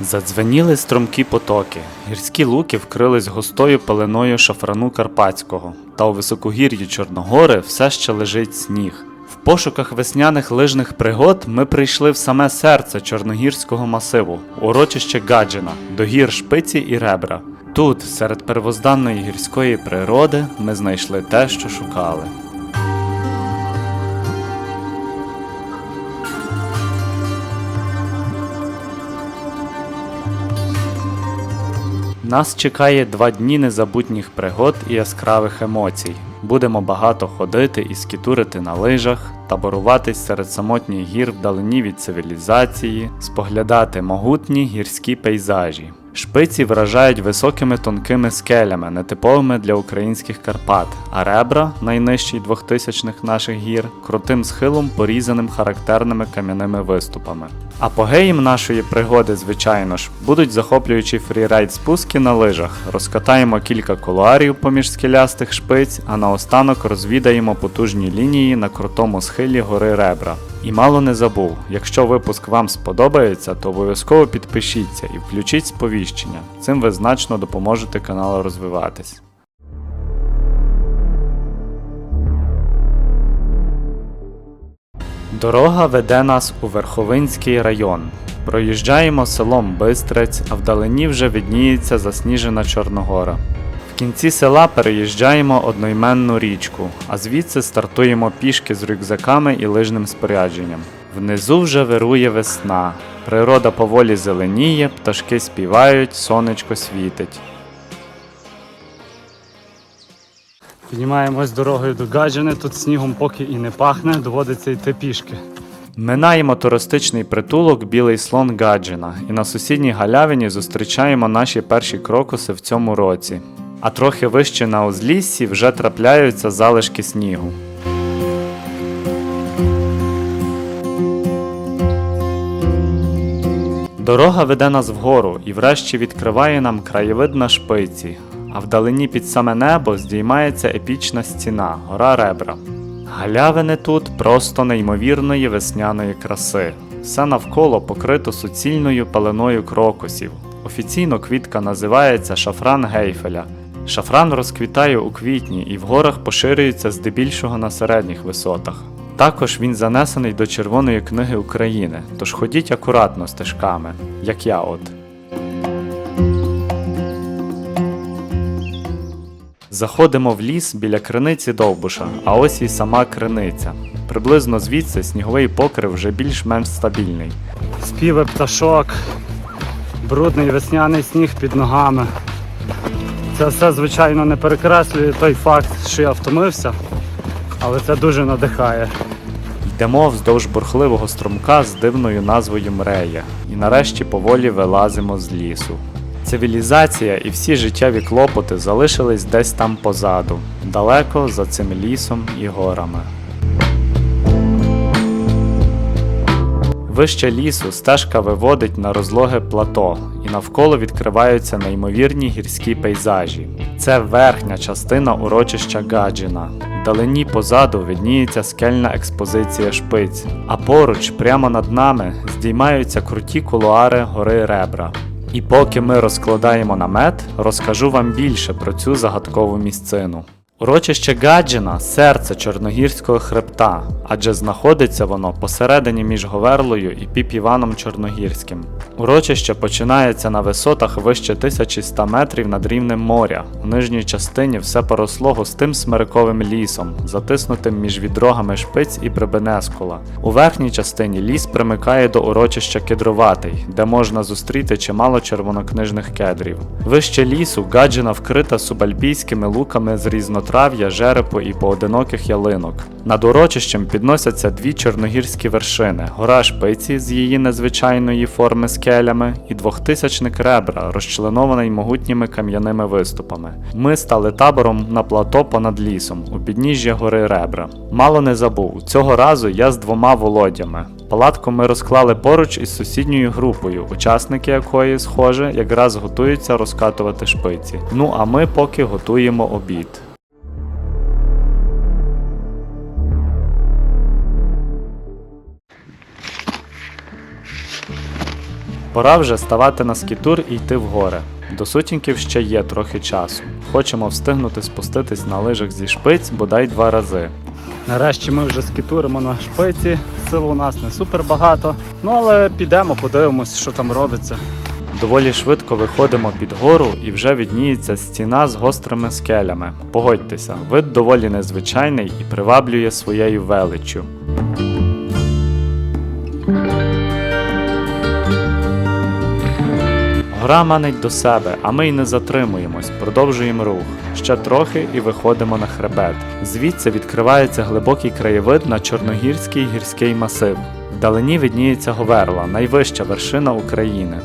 Задзвеніли струмкі потоки. Гірські луки вкрились густою пеленою шафрану Карпатського, та у високогір'ї Чорногори все ще лежить сніг. В пошуках весняних лижних пригод ми прийшли в саме серце Чорногірського масиву, урочище Гаджина, до гір Шпиці і Ребра. Тут, серед первозданної гірської природи, ми знайшли те, що шукали. Нас чекає два дні незабутніх пригод і яскравих емоцій. Будемо багато ходити і скітурити на лижах, таборуватись серед самотніх гір вдалині від цивілізації, споглядати могутні гірські пейзажі. Шпиці вражають високими тонкими скелями, нетиповими для українських Карпат, а ребра, найнижчий двохтисячних наших гір, крутим схилом, порізаним характерними кам'яними виступами. Апогеєм нашої пригоди, звичайно ж, будуть захоплюючі фрірайд спуски на лижах. Розкатаємо кілька колуарів поміж скелястих шпиць, а наостанок розвідаємо потужні лінії на крутому схилі гори Ребра. І мало не забув, якщо випуск вам сподобається, то обов'язково підпишіться і включіть сповіщення. Цим ви значно допоможете каналу розвиватись. Дорога веде нас у Верховинський район. Проїжджаємо селом Бистрець, а вдалині вже видніється засніжена Чорногора. В кінці села переїжджаємо одноіменну річку, а звідси стартуємо пішки з рюкзаками і лижним спорядженням. Внизу вже вирує весна. Природа поволі зеленіє, пташки співають, сонечко світить. Піднімаємось дорогою до Гаджини, тут снігом поки і не пахне, доводиться йти пішки. Минаємо туристичний притулок Білий слон Гаджина і на сусідній галявині зустрічаємо наші перші крокуси в цьому році. А трохи вище на узліссі вже трапляються залишки снігу. Дорога веде нас вгору і врешті відкриває нам краєвид на шпиці, а вдалині під саме небо здіймається епічна стіна, гора Ребра. Галявини тут просто неймовірної весняної краси. Все навколо покрито суцільною пеленою крокусів. Офіційно квітка називається шафран гейфеля. Шафран розквітає у квітні і в горах поширюється здебільшого на середніх висотах. Також він занесений до Червоної книги України, тож ходіть акуратно стежками, як я от. Заходимо в ліс біля криниці Довбуша, а ось і сама криниця. Приблизно звідси сніговий покрив вже більш-менш стабільний. Співи пташок, брудний весняний сніг під ногами. Це все, звичайно, не перекреслює той факт, що я втомився, але це дуже надихає. Йдемо вздовж бурхливого струмка з дивною назвою Мрея, і нарешті поволі вилазимо з лісу. Цивілізація і всі життєві клопоти залишились десь там позаду, далеко за цим лісом і горами. Вище лісу стежка виводить на розлоге плато, і навколо відкриваються неймовірні гірські пейзажі. Це верхня частина урочища Гаджина. Вдалині позаду видніється скельна експозиція шпиць, а поруч, прямо над нами, здіймаються круті кулуари гори Ребра. І поки ми розкладаємо намет, розкажу вам більше про цю загадкову місцину. Урочище Гаджина серце Чорногірського хребта, адже знаходиться воно посередині між Говерлою і Піп-Іваном Чорногірським. Урочище починається на висотах вище 1100 метрів над рівнем моря. У нижній частині все поросло густим смириковим лісом, затиснутим між відрогами шпиць і Прибенескула. У верхній частині ліс примикає до урочища Кедроватий, де можна зустріти чимало червонокнижних кедрів. Вище лісу Гаджина вкрита субальпійськими луками з різнотрав'я, жерепу і поодиноких ялинок. Над урочищем підносяться дві чорногірські вершини: гора Шпиці з її незвичайної форми скелями і двохтисячник ребра, розчленований могутніми кам'яними виступами. Ми стали табором на плато понад лісом, у підніжжя гори Ребра. Мало не забув, цього разу я з двома володями. Палатку ми розклали поруч із сусідньою групою, учасники якої, схоже, якраз готуються розкатувати шпиці. Ну а ми поки готуємо обід. Пора вже ставати на скітур і йти в гори. До сутінків ще є трохи часу. Хочемо встигнути спуститись на лижах зі шпиць бодай два рази. Нарешті ми вже скітуримо на шпиці. Сил у нас не супер багато. Ну але підемо, подивимось, що там робиться. Доволі швидко виходимо під гору і вже відніється стіна з гострими скелями. Погодьтеся, вид доволі незвичайний і приваблює своєю величчю. Гора манить до себе, а ми й не затримуємось, продовжуємо рух. Ще трохи і виходимо на хребет. Звідси відкривається глибокий краєвид на Чорногірський гірський масив. Вдалині видніється Говерла, найвища вершина України.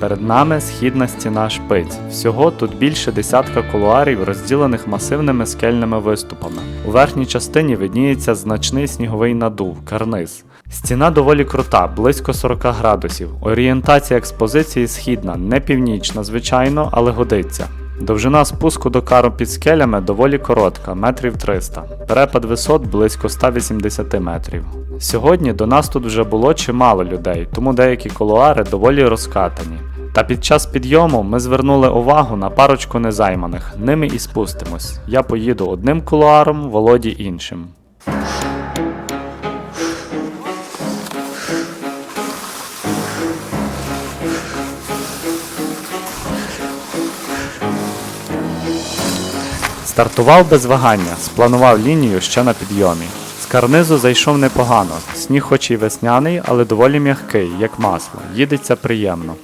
Перед нами східна стіна шпиць. Всього тут більше десятка кулуарів, розділених масивними скельними виступами. У верхній частині видніється значний сніговий надув карниз. Стіна доволі крута, близько 40 градусів. Орієнтація експозиції східна, не північна, звичайно, але годиться. Довжина спуску до кару під скелями доволі коротка, метрів 300. Перепад висот близько 180 метрів. Сьогодні до нас тут вже було чимало людей, тому деякі колуари доволі розкатані. Та під час підйому ми звернули увагу на парочку незайманих, ними і спустимось. Я поїду одним кулуаром, Володі іншим. Стартував без вагання, спланував лінію ще на підйомі. З карнизу зайшов непогано. Сніг хоч і весняний, але доволі м'який, як масло. Їдеться приємно.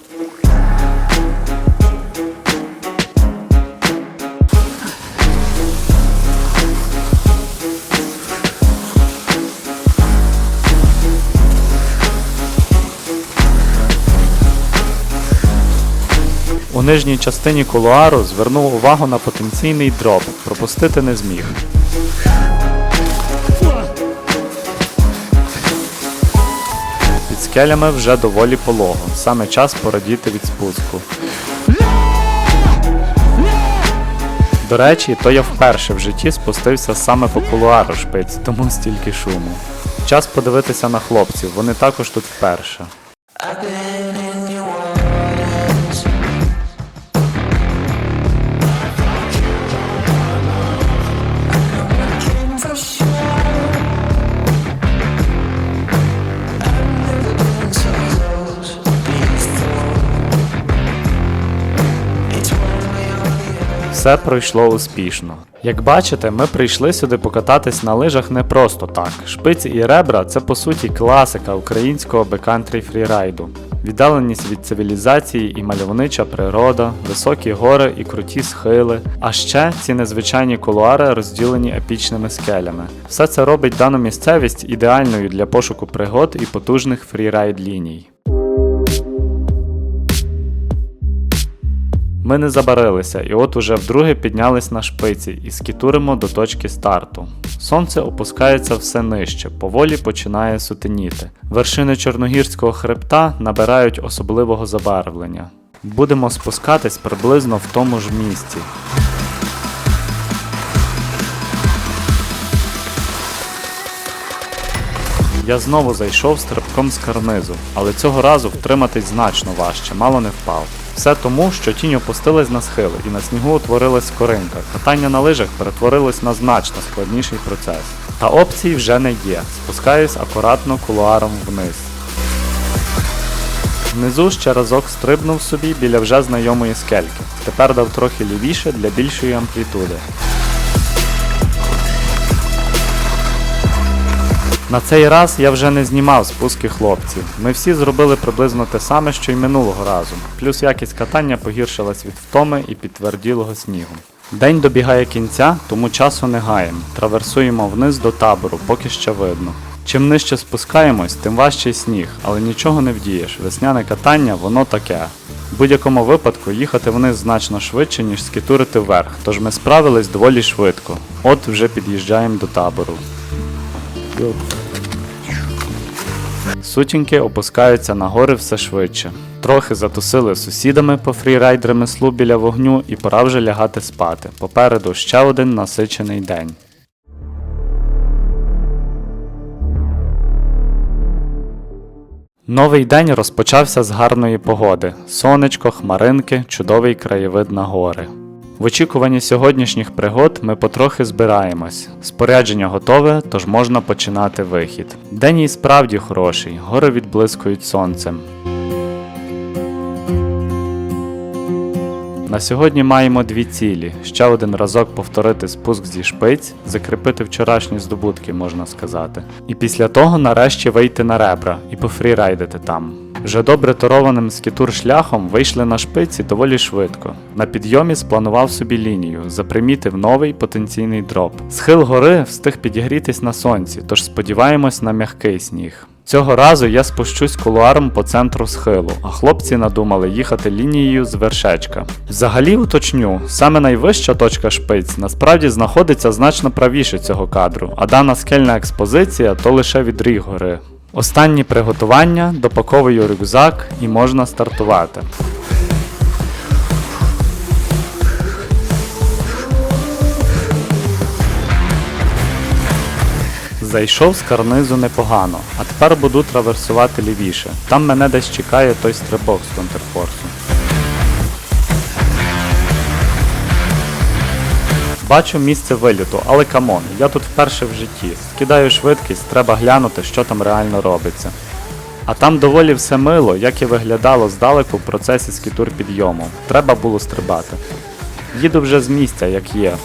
У нижній частині кулуару звернув увагу на потенційний дроп, пропустити не зміг. Під скелями вже доволі полого, саме час порадіти від спуску. До речі, то я вперше в житті спустився саме по кулуару шпиць, тому стільки шуму. Час подивитися на хлопців, вони також тут вперше. Все пройшло успішно. Як бачите, ми прийшли сюди покататись на лижах не просто так. Шпиці і ребра це по суті класика українського бекантрі фрірайду. Віддаленість від цивілізації і мальовнича природа, високі гори і круті схили, а ще ці незвичайні кулуари розділені епічними скелями. Все це робить дану місцевість ідеальною для пошуку пригод і потужних фрірайд ліній. Ми не забарилися, і от уже вдруге піднялись на шпиці і скітуримо до точки старту. Сонце опускається все нижче, поволі починає сутеніти. Вершини Чорногірського хребта набирають особливого забарвлення. Будемо спускатись приблизно в тому ж місці. Я знову зайшов стрибком з карнизу, але цього разу втриматись значно важче, мало не впав. Все тому, що тінь опустилась на схили і на снігу утворилась коринка. Катання на лижах перетворилось на значно складніший процес. Та опцій вже не є. Спускаюсь акуратно кулуаром вниз. Внизу ще разок стрибнув собі біля вже знайомої скельки. Тепер дав трохи лівіше для більшої амплітуди. На цей раз я вже не знімав спуски хлопців. Ми всі зробили приблизно те саме, що й минулого разу. Плюс якість катання погіршилась від втоми і підтверділого снігу. День добігає кінця, тому часу не гаємо. Траверсуємо вниз до табору, поки ще видно. Чим нижче спускаємось, тим важчий сніг, але нічого не вдієш. Весняне катання, воно таке. В будь-якому випадку їхати вниз значно швидше, ніж скітурити вверх, тож ми справились доволі швидко. От вже під'їжджаємо до табору. Сутінки опускаються на гори все швидше. Трохи затусили сусідами по фрірайд ремеслу біля вогню і пора вже лягати спати. Попереду ще один насичений день. Новий день розпочався з гарної погоди: сонечко, хмаринки, чудовий краєвид на гори. В очікуванні сьогоднішніх пригод ми потрохи збираємось. Спорядження готове, тож можна починати вихід. День і справді хороший, гори відблискують сонцем. На сьогодні маємо дві цілі: ще один разок повторити спуск зі шпиць, закріпити вчорашні здобутки, можна сказати. І після того нарешті вийти на ребра і пофрірайдити там. Вже добре торованим скітур шляхом вийшли на шпиці доволі швидко. На підйомі спланував собі лінію, запримітив новий потенційний дроп. Схил гори встиг підігрітись на сонці, тож сподіваємось на м'який сніг. Цього разу я спущусь кулуаром по центру схилу, а хлопці надумали їхати лінією з вершечка. Взагалі уточню, саме найвища точка шпиць насправді знаходиться значно правіше цього кадру, а дана скельна експозиція то лише відріг гори. Останні приготування, допаковую рюкзак і можна стартувати. Зайшов з карнизу непогано, а тепер буду траверсувати лівіше. Там мене десь чекає той стрибок з контрфорсу. Бачу місце виліту, але камон, я тут вперше в житті. Скидаю швидкість, треба глянути, що там реально робиться. А там доволі все мило, як і виглядало здалеку в процесі скітур підйому. Треба було стрибати. Їду вже з місця, як є.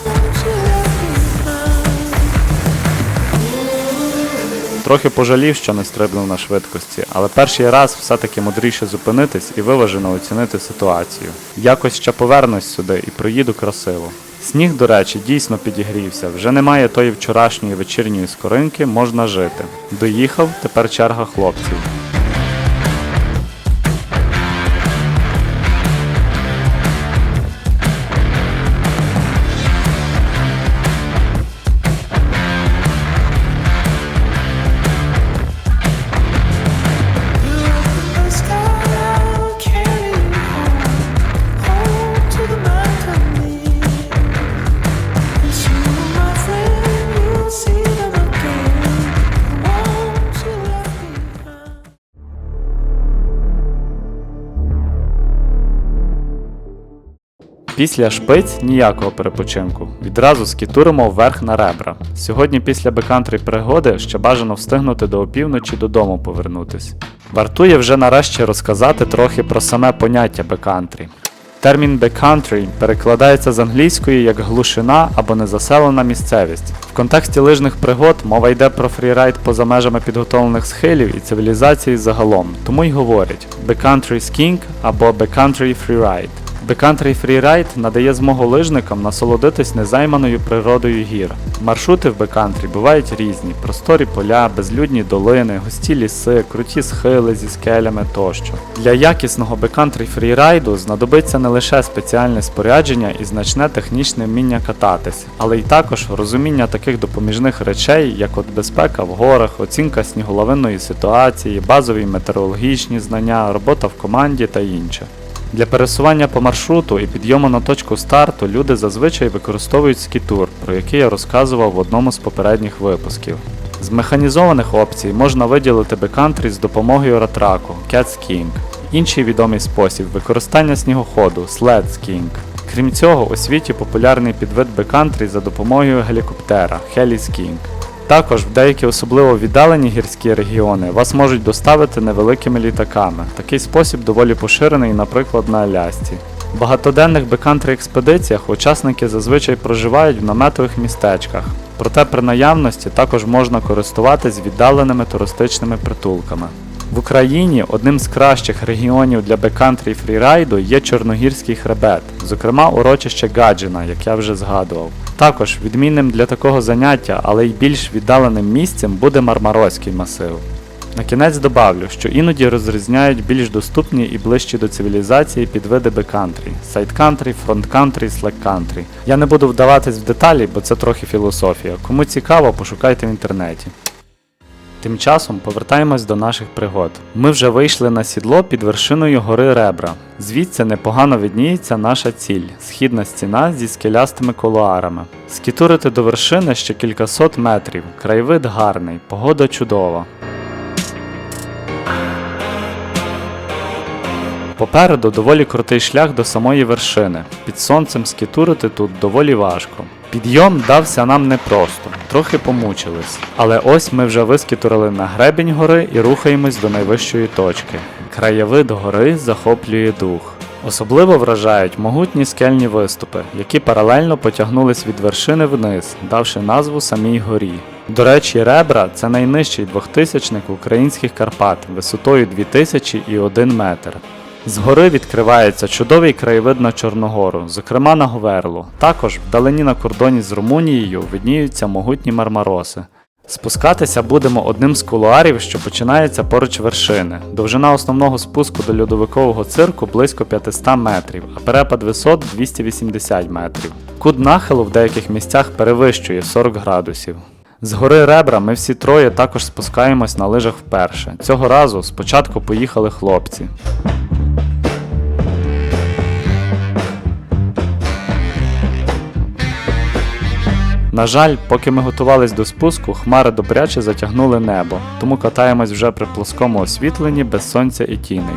Трохи пожалів, що не стрибнув на швидкості, але перший раз все-таки мудріше зупинитись і виважено оцінити ситуацію. Якось ще повернусь сюди і проїду красиво. Сніг, до речі, дійсно підігрівся. Вже немає тої вчорашньої вечірньої скоринки, можна жити. Доїхав, тепер черга хлопців. Після шпиць ніякого перепочинку. Відразу скітуримо вверх на ребра. Сьогодні після бекантри пригоди ще бажано встигнути до опівночі додому повернутись. Вартує вже нарешті розказати трохи про саме поняття бекантрі. Термін backcountry перекладається з англійської як глушина або незаселена місцевість. В контексті лижних пригод мова йде про фрірайд поза межами підготовлених схилів і цивілізації загалом, тому й говорять backcountry skiing або backcountry freeride. Backcountry Freeride надає змогу лижникам насолодитись незайманою природою гір. Маршрути в бекантрі бувають різні: просторі поля, безлюдні долини, густі ліси, круті схили зі скелями тощо. Для якісного бекантрі фрірайду знадобиться не лише спеціальне спорядження і значне технічне вміння кататись, але й також розуміння таких допоміжних речей, як от безпека в горах, оцінка сніголовинної ситуації, базові метеорологічні знання, робота в команді та інше. Для пересування по маршруту і підйому на точку старту люди зазвичай використовують скітур, про який я розказував в одному з попередніх випусків. З механізованих опцій можна виділити бекантрі з допомогою ратраку Cat Skiing. Інший відомий спосіб використання снігоходу Sled Skiing. Крім цього, у світі популярний підвид бекантрі за допомогою гелікоптера Heli Skiing. Також в деякі особливо віддалені гірські регіони вас можуть доставити невеликими літаками. Такий спосіб доволі поширений, наприклад, на Алясці. В багатоденних бекантри експедиціях учасники зазвичай проживають в наметових містечках. Проте при наявності також можна користуватись віддаленими туристичними притулками. В Україні одним з кращих регіонів для бекантрі фрірайду є Чорногірський хребет, зокрема урочище Гаджина, як я вже згадував. Також відмінним для такого заняття, але й більш віддаленим місцем буде Мармарозький масив. На кінець добавлю, що іноді розрізняють більш доступні і ближчі до цивілізації підвиди бекантрі – сайдкантрі, фронткантрі, слеккантрі. Я не буду вдаватись в деталі, бо це трохи філософія. Кому цікаво, пошукайте в інтернеті. Тим часом повертаємось до наших пригод. Ми вже вийшли на сідло під вершиною гори Ребра. Звідси непогано видніється наша ціль східна стіна зі скелястими колуарами. Скітурити до вершини ще кількасот метрів. Краєвид гарний, погода чудова. Попереду доволі крутий шлях до самої вершини. Під сонцем скітурити тут доволі важко. Підйом дався нам непросто, трохи помучились. Але ось ми вже вискітурили на гребінь гори і рухаємось до найвищої точки. Краєвид гори захоплює дух. Особливо вражають могутні скельні виступи, які паралельно потягнулись від вершини вниз, давши назву самій горі. До речі, ребра це найнижчий двохтисячник українських Карпат висотою 2001 метр. Згори відкривається чудовий краєвид на Чорногору, зокрема на Говерлу. Також вдалині на кордоні з Румунією видніються могутні мармароси. Спускатися будемо одним з кулуарів, що починається поруч вершини. Довжина основного спуску до льодовикового цирку близько 500 метрів, а перепад висот 280 метрів. Кут нахилу в деяких місцях перевищує 40 градусів. З гори ребра ми всі троє також спускаємось на лижах вперше. Цього разу спочатку поїхали хлопці. На жаль, поки ми готувались до спуску, хмари добряче затягнули небо, тому катаємось вже при плоскому освітленні без сонця і тіней.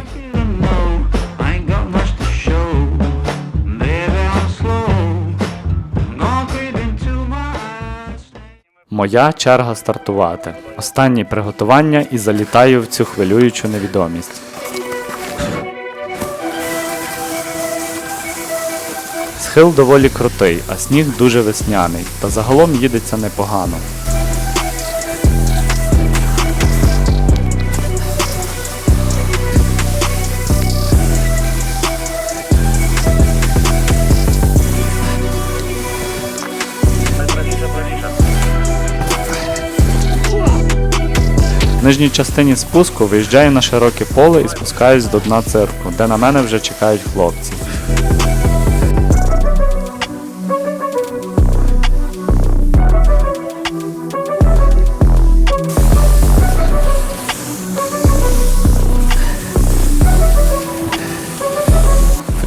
Моя черга стартувати. Останні приготування і залітаю в цю хвилюючу невідомість. Схил доволі крутий, а сніг дуже весняний, та загалом їдеться непогано. В нижній частині спуску виїжджаю на широке поле і спускаюсь до дна цирку, де на мене вже чекають хлопці.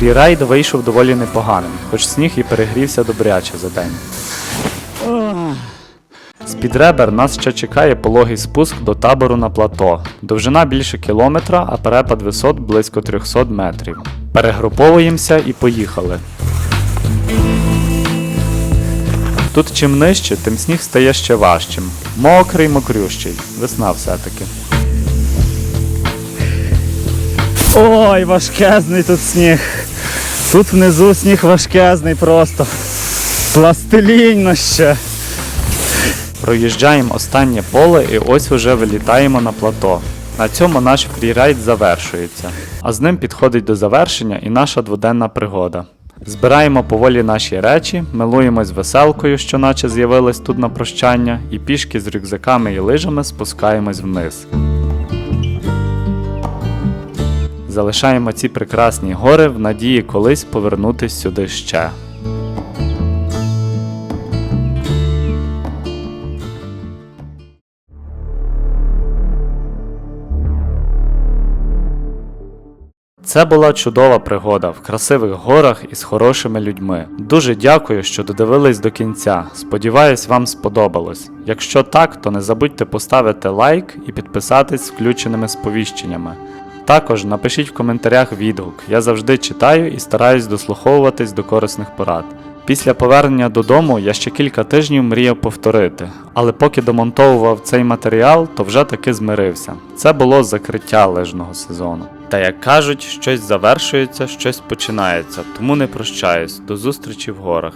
Фрірайд вийшов доволі непоганим, хоч сніг і перегрівся добряче за день. З-під ребер нас ще чекає пологий спуск до табору на плато. Довжина більше кілометра, а перепад висот близько 300 метрів. Перегруповуємося і поїхали. Тут чим нижче, тим сніг стає ще важчим. Мокрий, мокрющий. Весна все-таки. Ой, важкезний тут сніг. Тут внизу сніг важкезний просто. Пластилінно ще. Проїжджаємо останнє поле і ось уже вилітаємо на плато. На цьому наш фрірайд завершується, а з ним підходить до завершення і наша дводенна пригода. Збираємо поволі наші речі, милуємось веселкою, що наче з'явилась тут на прощання, і пішки з рюкзаками і лижами спускаємось вниз. Залишаємо ці прекрасні гори в надії колись повернутись сюди ще. Це була чудова пригода в красивих горах і з хорошими людьми. Дуже дякую, що додивились до кінця. Сподіваюсь, вам сподобалось. Якщо так, то не забудьте поставити лайк і підписатись включеними сповіщеннями. Також напишіть в коментарях відгук. Я завжди читаю і стараюсь дослуховуватись до корисних порад. Після повернення додому я ще кілька тижнів мріяв повторити, але поки домонтовував цей матеріал, то вже таки змирився. Це було закриття лижного сезону. Та як кажуть, щось завершується, щось починається, тому не прощаюсь. До зустрічі в горах.